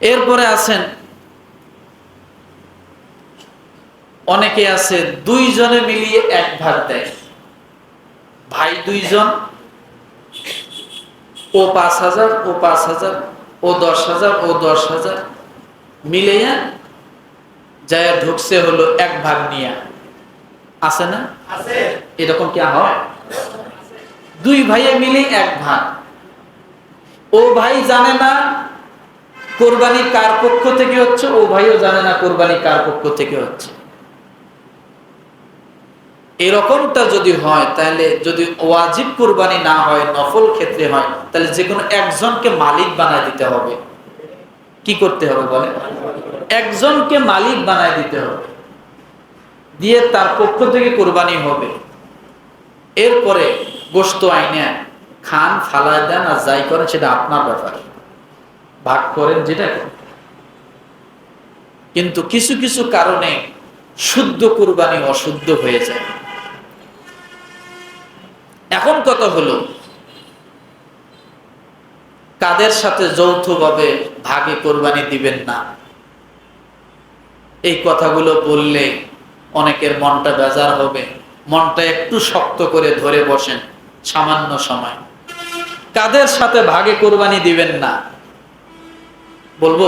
এরপরে আছেন অনেকে আছে দুইজনে মিলিয়ে এক ভাগ দেয়। ভাই দুইজন ও পাঁচ হাজার ও পাঁচ হাজার ও দশ হাজার ও দশ হাজার মিলিয়ে যায় ঢুকছে হলো এক ভাগ নিয়ে। আছে না? এরকম কি হয় দুই ভাইয়ে মিলে এক ভাগ। ও ভাই জানে না কোরবানি কার পক্ষ থেকে হচ্ছে? ও ভাইও জানে না কোরবানি কার পক্ষ থেকে হচ্ছে। এরকমটা যদি হয়, তাহলে যদি ওয়াজিব কোরবানি না হয়, নফল ক্ষেত্রে হয়, তাহলে যে কোনো একজনকে মালিক বানায় দিতে হবে। কি করতে হবে বলে একজনকে মালিক বানায় দিতে হবে। দিয়ে তার পক্ষ থেকে কোরবানি হবে। এরপরে গোস্ত আইনে খান, ফালায় দেন আর যাই করেন, সেটা আপনার ব্যাপার। ভাগ করেন যেটা কিন্তু কিছু কিছু কারণে শুদ্ধ কোরবানি অশুদ্ধ হয়ে যায়। এখন কথা হলো, কাদের সাথে যৌথভাবে ভাগে কোরবানি দিবেন না? এই কথাগুলো বললে অনেকের মনটা বেজার হবে, মনটা একটু শক্ত করে ধরে বসেন, সামান্য সময়। কাদের সাথে ভাগে কোরবানি দিবেন না? বলব?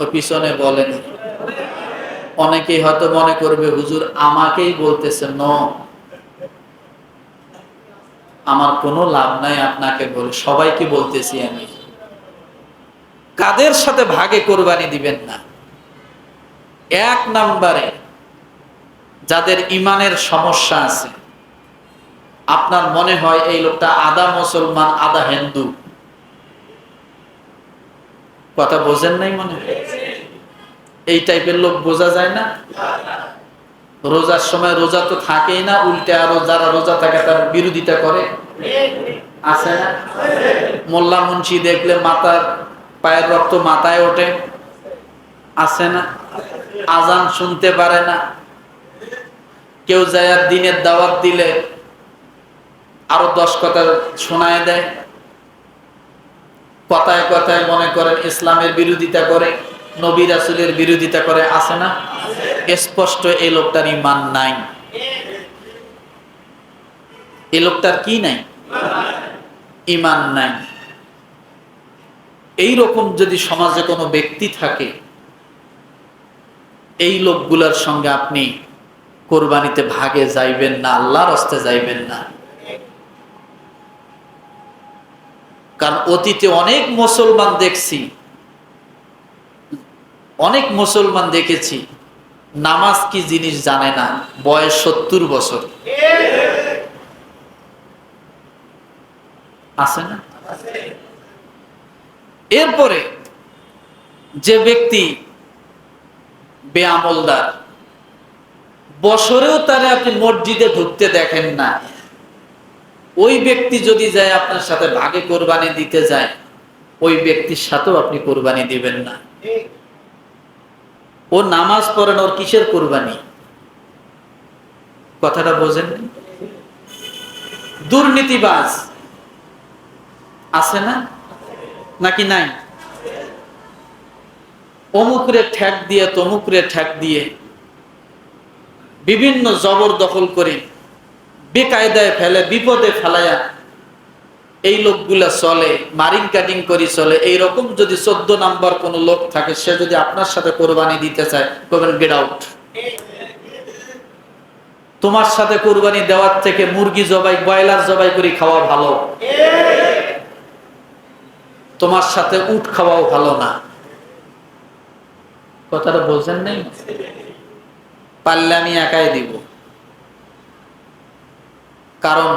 ও পিছনে বলেন। অনেকেই হয়তো মনে করবে, হুজুর, আমাকেই বলতেছে ন আমার কোনো লাভ নাই আপনাকে বলে, সবাইকে বলতেছি আমি। কাদের সাথে ভাগে কোরবানি দিবেন না? এক নাম্বারে, যাদের ইমানের সমস্যা আছে, আপনার মনে হয় এই লোকটা আধা মুসলমান, আধা হিন্দু। কথা বোঝেন নাই মনে? এই টাইপের লোক বোঝা যায় না? রোজার সময় রোজা তো থাকেই না, উল্টে আরও যারা রোজা থাকে তার বিরোধিতা করে। আছে না? মোল্লা মুন্সি দেখলে মাথার পায়ের রক্ত মাথায় ওঠে। আছে না? আজান শুনতে পারে না। কেউ যায় দিনের দাওয়াত দিলে আরও দশ কথা শোনায় দেয়। কথায় কথায় মনে করেন ইসলামের বিরোধিতা করে, নবী রাসুলের বিরোধিতা করে, আছে না? স্পষ্ট এই লোকটার ইমান নাই। এই লোকটার কি নাই? ইমান নাই। এই রকম যদি সমাজে কোনো ব্যক্তি থাকে, এই লোকগুলার সঙ্গে আপনি কোরবানিতে ভাগে যাইবেন না, আল্লাহর হস্তে যাইবেন না। কারণ অতীতে অনেক মুসলমান দেখছি। অনেক মুসলমান দেখেছি। নামাজ কি জিনিস জানে না, বয়স সত্তর বছর। আছে না? এরপরে যে ব্যক্তি বেআমলদার, বছরেও তারে আপনি মসজিদে ঢুকতে দেখেন না। ওই ব্যক্তি যদি যায় আপনার সাথে ভাগে কোরবানি দিতে যায়, ওই ব্যক্তির সাথেও আপনি কোরবানি দিবেন না। ও নামাজ পড়েন, ওর কিসের কোরবানি? কথাটা বোঝেন দুর্নীতিবাজ। আছে না? নাকি নাই? অমুকরে ঠ্যাক দিয়ে, তমুকরে ঠ্যাক দিয়ে, বিভিন্ন জবর দখল করে বেকায়দায় ফেলে, বিপদে ফেলায়া এই লোকগুলা চলে মারিং কাটিং করি চলে এই রকম যদি চোদ্দ নাম্বার কোন লোক থাকে, সে যদি আপনার সাথে কোরবানি দিতে চায় করবেন গেট আউট তোমার সাথে কোরবানি দেওয়ার থেকে মুরগি জবাই, ব্রয়লার জবাই করে খাওয়া ভালো। তোমার সাথে উট খাওয়াও ভালো না। কথাটা বলছেন নাই? পারলে আমি একাই দিব। কারণ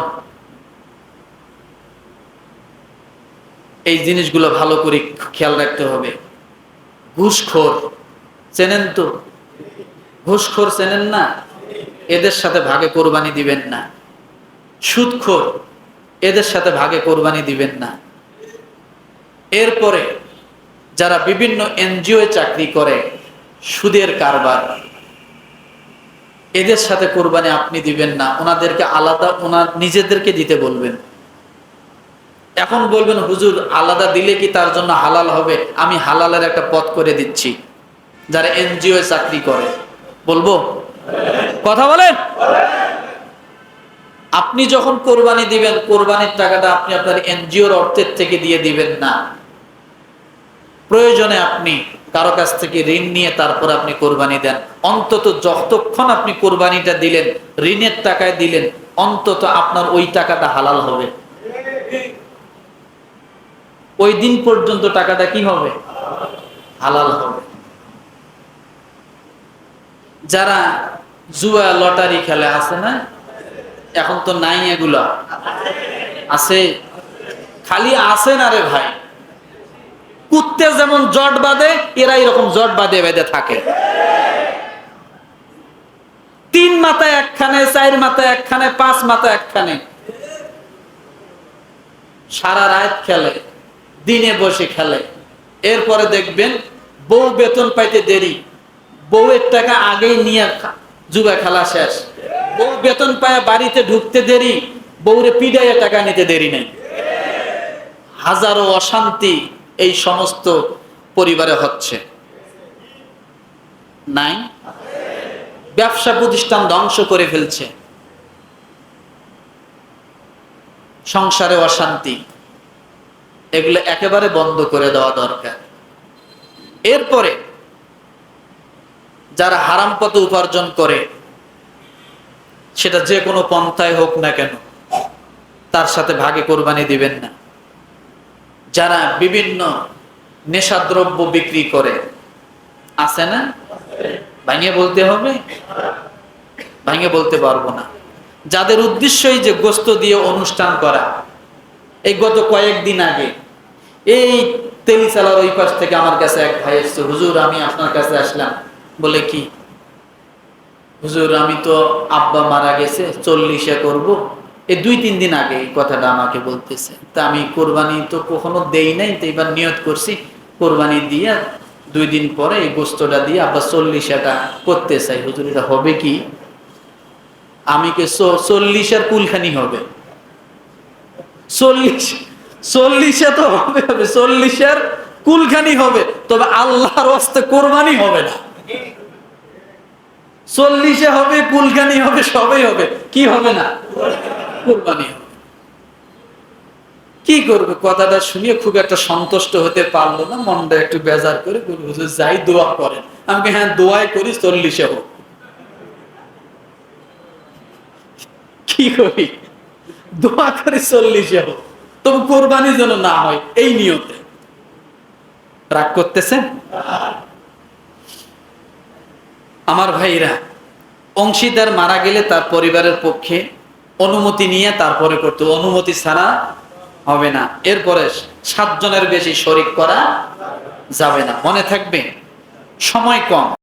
এই জিনিসগুলো ভালো করে খেয়াল রাখতে হবে। ঘুষখোর, চেনেন তো? ঘুষখোর চেনেন না? এদের সাথে ভাগে কোরবানি দিবেন না। সুদখোর, এদের সাথে ভাগে কোরবানি দিবেন না। এরপরে যারা বিভিন্ন এনজিও চাকরি করে, সুদের কারবার এদের সাথে কোরবানি আপনি দিবেন না, ওনাদেরকে আলাদা, ওনার নিজেদেরকে দিতে বলবেন। এখন বলবেন, হুজুর, আলাদা দিলে কি তার জন্য হালাল হবে? আমি হালালের একটা পথ করে দিচ্ছি, যারা এনজিও চাকরি করে। বলব? কথা বলেন? আপনি যখন কোরবানি দিবেন, কোরবানির টাকাটা আপনি আপনার এনজিওর অর্থের থেকে দিয়ে দিবেন না। প্রয়োজনে আপনি কারও কাছ থেকে ঋণ নিয়ে তারপর আপনি কোরবানি দেন। অন্তত যতক্ষণ আপনি কোরবানিটা দিলেন, ঋণের টাকায় দিলেন, অন্তত আপনার ওই টাকাটা হালাল হবে। ওই দিন পর্যন্ত টাকাটা কি হবে? হালাল হবে। যারা জুয়া, লটারি খেলে, আছে না? এখন তো নাই এগুলা। আছে। খালি আছে না রে ভাই? কুত্তে যেমন জট বাঁধে এরা এরকম জট বাঁধে বেঁধে থাকে। তিন মাথায় একখানে, চার মাথায় একখানে, পাঁচ মাথায় একখানে। সারা রাত খেলে, দিনে বসে খেলে। এরপরে দেখবেন বউ বেতন পাইতে দেরি। বউয়ের টাকা আগেই নিয়ে জুয়া খেলা শেষ। বউ বেতন পায় বাড়িতে ঢুকতে দেরি, বউরে পিডাইয়ে টাকা নিতে দেরি নেই। হাজারো অশান্তি এই সমস্ত পরিবারে হচ্ছে। নাই? ব্যবসা প্রতিষ্ঠান ধ্বংস করে ফেলছে। সংসারে অশান্তি। এগুলো একেবারে বন্ধ করে দেওয়া দরকার। এরপরে যারা হারাম পথে উপার্জন করে, সেটা যে কোনো পন্থায় হোক না কেন, তার সাথে ভাগে কোরবানি দিবেন না। যারা বিভিন্ন নেশাদ্রব্য বিক্রি করে। আছে না? ভাঙে বলতে হবে? ভাঙে বলতে পারব না। যাদের উদ্দেশ্যই যে গোস্ত দিয়ে অনুষ্ঠান করা, এই গত কয়েকদিন আগে, এই তেলিচালার ওই পাশ থেকে আমার কাছে এক ভাই এসছে, হুজুর, আমি আপনার কাছে আসলাম। বলে কি? হুজুর, আমি তো আব্বা মারা গেছে, চল্লিশে করব। এই দুই, তিন দিন আগে এই কথাটা আমাকে বলতেছে। তা আমি কোরবানি তো কখনো দেই নাই, তো এবার নিয়ত করছি, কোরবানি দিয়ে দুই দিন পরে এই গোস্তটা দিয়ে আবার চল্লিশাটা করতে চাই। হুজুর, এটা হবে কি? আমি কে চল্লিশের কুলখানি হবে। চল্লিশ, চল্লিশে তো হবে হবে। চল্লিশের কুলখানি হবে। তবে আল্লাহর হস্তে কোরবানি হবে না। চল্লিশে হবে, কুলখানি হবে, সবই হবে। কি হবে না? কোরবানি কি করবে? কথাটা শুনিয়ে খুব একটা সন্তুষ্ট হতে পারল না, মনটা একটু বেজার করে হুজুর, যাই দোয়া করেন। হ্যাঁ দোয়াই করি, চল্লিশে হোক। কি করি? দোয়া চল্লিশে হোক। তবু কোরবানি যেন না হয়, এই নিয়তে। রাগ করতেছেন? আমার ভাইরা, অংশীদার মারা গেলে তার পরিবারের পক্ষে অনুমতি নিয়ে তারপরে করতে অনুমতি ছাড়া হবে না। এরপরে সাতজনের বেশি শরিক করা যাবে না। মনে থাকবে, সময় কম।